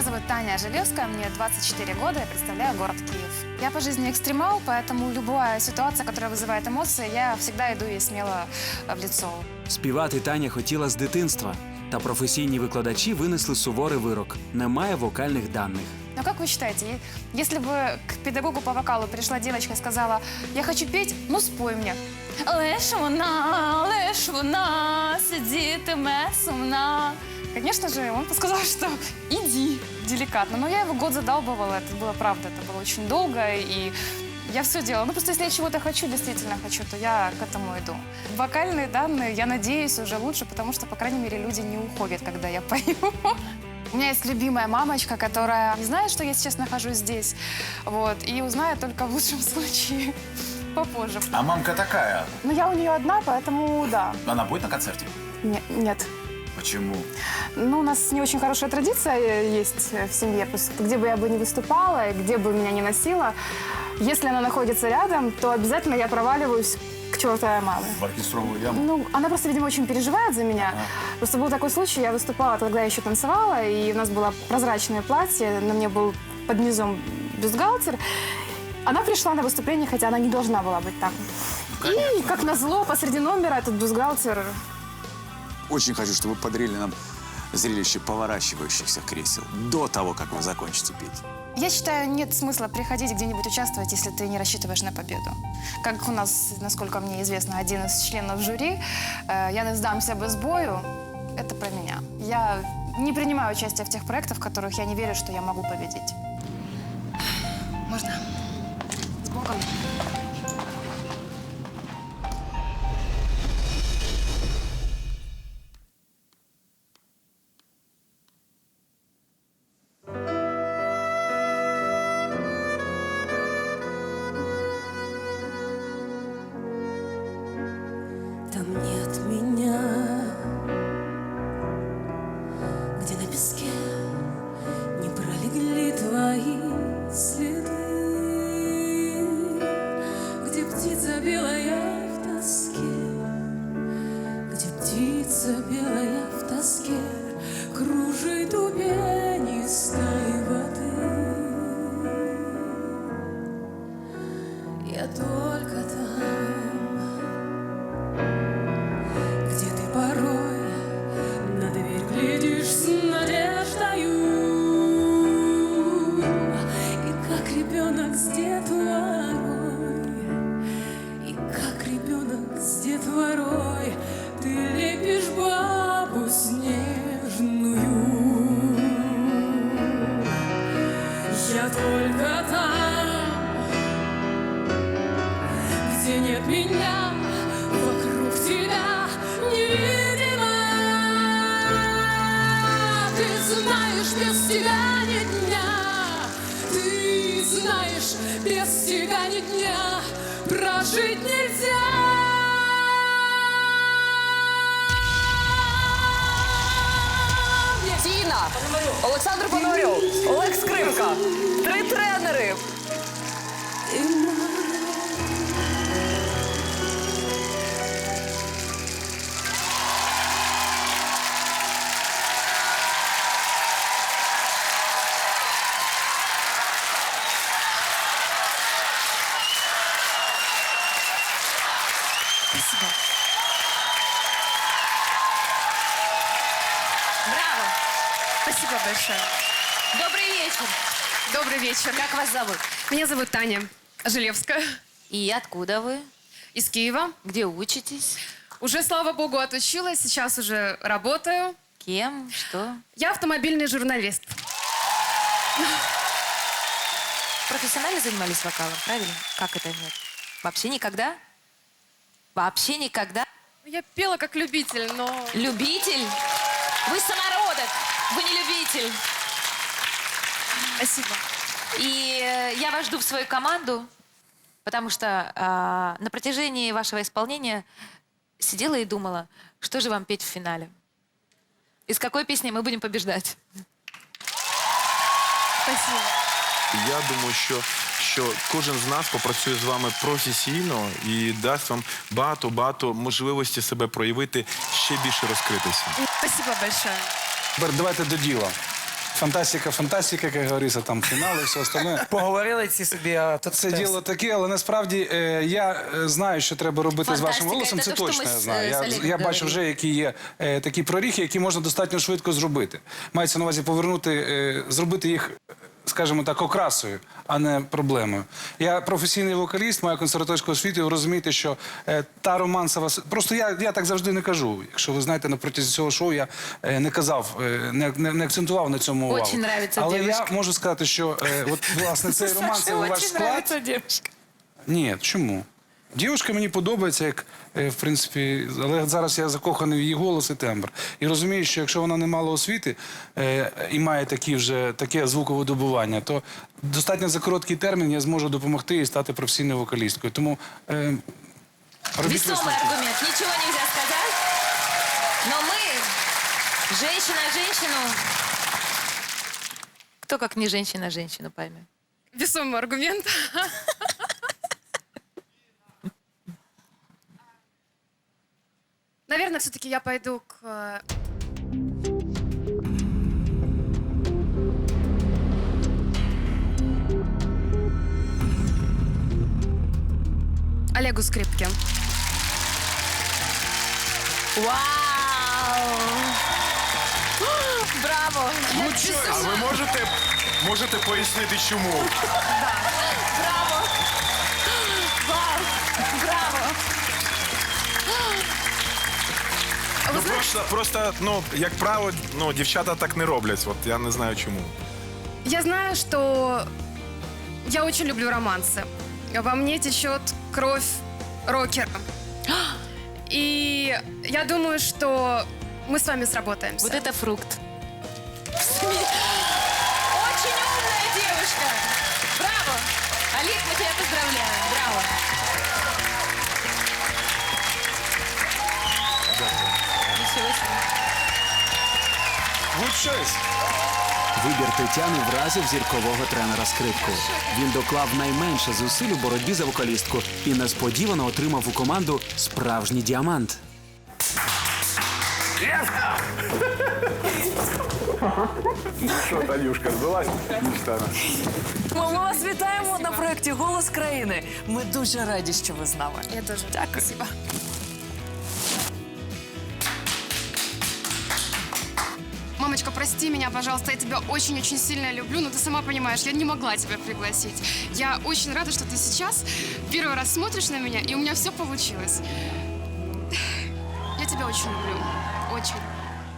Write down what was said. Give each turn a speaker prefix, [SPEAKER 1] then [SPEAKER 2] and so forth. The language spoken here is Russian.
[SPEAKER 1] Меня зовут Таня Желевская, мне 24 года, я представляю город Киев. Я по жизни экстремал, поэтому любая ситуация, которая вызывает эмоции, я всегда иду ей смело э, в лицо.
[SPEAKER 2] Співати Таня хотіла з дитинства, та професійні викладачі винесли суворий вирок: немає вокальних даних.
[SPEAKER 1] Но как вы считаете, е- если бы к педагогу по вокалу пришла девочка и сказала, я хочу петь, ну спой мне. Лиш вона, лиш вона, сидітиме сумна. Конечно же, он сказал, что иди, деликатно. Но я его год задалбывала, это было правда, это было очень долго, и я все делала. Ну, просто если я чего-то хочу, действительно хочу, то я к этому иду. Вокальные данные, я надеюсь, уже лучше, потому что, по крайней мере, люди не уходят, когда я пою. У меня есть любимая мамочка, которая не знает, что я сейчас нахожусь здесь, вот, и узнает только в лучшем случае попозже.
[SPEAKER 3] А мамка такая.
[SPEAKER 1] Но я у нее одна, поэтому да.
[SPEAKER 3] Она будет на концерте?
[SPEAKER 1] Не- нет.
[SPEAKER 3] Почему?
[SPEAKER 1] Ну, у нас не очень хорошая традиция э, есть э, в семье. Где бы я бы ни выступала, где бы меня ни носила, если она находится рядом, то обязательно я проваливаюсь к чертовой маме.
[SPEAKER 3] В оркестровую яму?
[SPEAKER 1] Ну, она просто, видимо, очень переживает за меня. Просто был такой случай, я выступала, тогда я еще танцевала, и у нас было прозрачное платье, на мне был под низом бюстгальтер. Она пришла на выступление, хотя она не должна была быть там. И, как назло, посреди номера этот бюстгальтер
[SPEAKER 4] Очень хочу, чтобы вы подарили нам зрелище поворачивающихся кресел до того, как вы закончите петь.
[SPEAKER 1] Я считаю, нет смысла приходить где-нибудь участвовать, если ты не рассчитываешь на победу. Как у нас, насколько мне известно, один из членов жюри, э, я не сдамся без бою, это про меня. Я не принимаю участие в тех проектах, в которых я не верю, что я могу победить. Можно? С Богом.
[SPEAKER 5] Птица белая в тоске кружит у пенистой меня, вокруг тебя невидимо. Ты знаешь, без тебя ни дня, ты знаешь, без тебя ни дня прожить нельзя.
[SPEAKER 6] Тіна, Олександр Пономарьов, Олег Скрипка. Три тренери.
[SPEAKER 7] Спасибо большое.
[SPEAKER 6] Добрий вечір.
[SPEAKER 7] Добрый вечер.
[SPEAKER 6] Как вас зовут?
[SPEAKER 7] Меня зовут Таня Желевская
[SPEAKER 6] И откуда вы?
[SPEAKER 7] из Киева.
[SPEAKER 6] Где учитесь?
[SPEAKER 7] Уже, слава богу, отучилась, сейчас уже работаю.
[SPEAKER 6] Кем? Что?
[SPEAKER 7] Я автомобильный журналист.
[SPEAKER 6] Профессионально занимались вокалом, правильно? Как это нет? Вообще никогда? Вообще никогда?
[SPEAKER 7] Я пела как любитель, но...
[SPEAKER 6] Любитель? Вы самородок, вы не любитель.
[SPEAKER 7] Спасибо.
[SPEAKER 6] И э, я вас жду в свою команду, потому что а, на протяжении вашего исполнения сидела и думала, что же вам петь в финале. Из какой песни мы будем побеждать?
[SPEAKER 7] Спасибо.
[SPEAKER 8] Я думаю, що, що кожен з нас попрацює з вами професійно і дасть вам багато-багато можливості себе проявити, ще більше розкритися.
[SPEAKER 7] Спасибо большое.
[SPEAKER 3] Тепер давайте до діла.
[SPEAKER 9] фантастика, фантастика, як говориться, там фінали, все остальне.
[SPEAKER 10] Поговорили ці собі, а тут
[SPEAKER 9] Це діло таке, але насправді е, я е, знаю, що треба робити з вашим
[SPEAKER 6] Фантастика,
[SPEAKER 9] голосом.
[SPEAKER 6] це
[SPEAKER 9] Це
[SPEAKER 6] то, що
[SPEAKER 9] точно
[SPEAKER 6] ми
[SPEAKER 9] я
[SPEAKER 6] з-
[SPEAKER 9] знаю.
[SPEAKER 6] з
[SPEAKER 9] Я, я бачу
[SPEAKER 6] говорили.
[SPEAKER 9] вже, які є е, такі проріхи, які можна достатньо швидко зробити. Мається на увазі повернути, е, зробити їх. Скажімо так, окрасою, а не проблемою. Я професійний вокаліст, маю консерваторську освіту, і ви розумієте, що е, та романсова... Просто я, я так завжди не кажу. Якщо ви знаєте, на протязі цього шоу я е, не казав, е, не, не, не акцентував на цьому увагу.
[SPEAKER 6] Очень нравится
[SPEAKER 9] Але
[SPEAKER 6] девушка.
[SPEAKER 9] я можу сказати, що е, от, власне, цей романсовий ваш склад... Ні, чому? Дівчинка мені подобається, як е, в принципі, але зараз я закоханий в її голос і тембр. І розумію, що якщо вона не мала освіти е, і має такі вже таке звуковидобування, то достатньо за короткий термін я зможу допомогти їй стати професійною вокалісткою. Тому е, робіть
[SPEAKER 6] Весомый
[SPEAKER 9] висновки.
[SPEAKER 6] аргумент, ничего нельзя сказать. Но мы, женщина женщину, кто как не женщина женщину поймет.
[SPEAKER 7] Весомый аргумент. все-таки я пойду к... э, Олегу Скрипке.
[SPEAKER 6] Вау! Браво!
[SPEAKER 8] Ну що, а ви можете, можете пояснити, чому?
[SPEAKER 6] Браво!
[SPEAKER 8] просто, просто, ну, як правило, ну, дівчата так не роблять. От я не знаю чому.
[SPEAKER 7] Я знаю, что я очень люблю романсы. Во мне течет кровь рокера. И я думаю, что мы с вами сработаемся.
[SPEAKER 6] Вот это фрукт. Очень умная девушка! Браво! Олег, мы тебя поздравляем. Браво!
[SPEAKER 9] Good choice.
[SPEAKER 2] Вибір Тетяни вразив зіркового тренера скрипку. Він доклав найменше зусиль у боротьбі за вокалістку і несподівано отримав у команду справжній діамант.
[SPEAKER 8] Що, Танюшка, збилась?
[SPEAKER 10] Ми вас вітаємо на проєкті Голос країни. Ми дуже раді, що ви з нами.
[SPEAKER 7] Я тоже.
[SPEAKER 10] Дякую.
[SPEAKER 7] Мамочка, прости меня, пожалуйста, я тебя очень-очень сильно люблю, но ты сама понимаешь, я не могла тебя пригласить. Я очень рада, что ты сейчас первый раз смотришь на меня, и у меня все получилось. Я тебя очень люблю. Очень.